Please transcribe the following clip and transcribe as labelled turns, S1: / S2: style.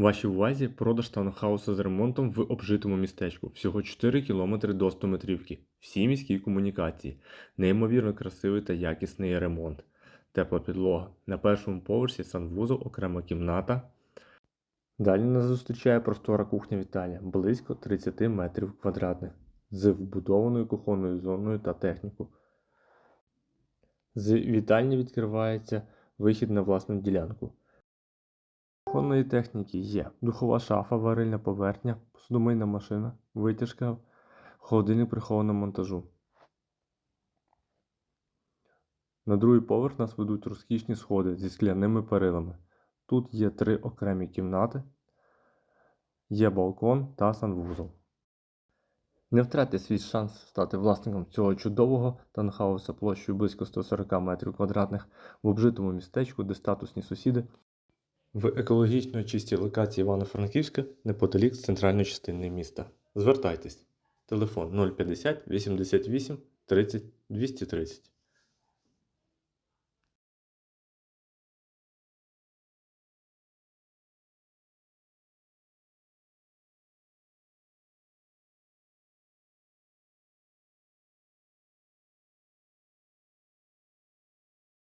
S1: Вашій увазі продаж таунхауса з ремонтом в обжитому містечку. Всього 4 км до 100 метрівки. Всі міські комунікації. Неймовірно красивий та якісний ремонт. Тепла підлога. На першому поверсі санвузол, окрема кімната. Далі нас зустрічає простора кухня вітальня, близько 30 метрів квадратних, з вбудованою кухонною зоною та техніку. З вітальні відкривається вихід на власну ділянку. Кухонної техніки є духова шафа, варильна поверхня, посудомийна машина, витяжка, холодильник прихованого монтажу. На другий поверх нас ведуть розкішні сходи зі скляними перилами. Тут є три окремі кімнати, є балкон та санвузол. Не втратьте свій шанс стати власником цього чудового таунхауса площею близько 140 метрів квадратних в обжитому містечку, де статусні сусіди в екологічно чистій локації Івано-Франківська неподалік центральної частини міста. Звертайтесь. Телефон 050 88 30 230.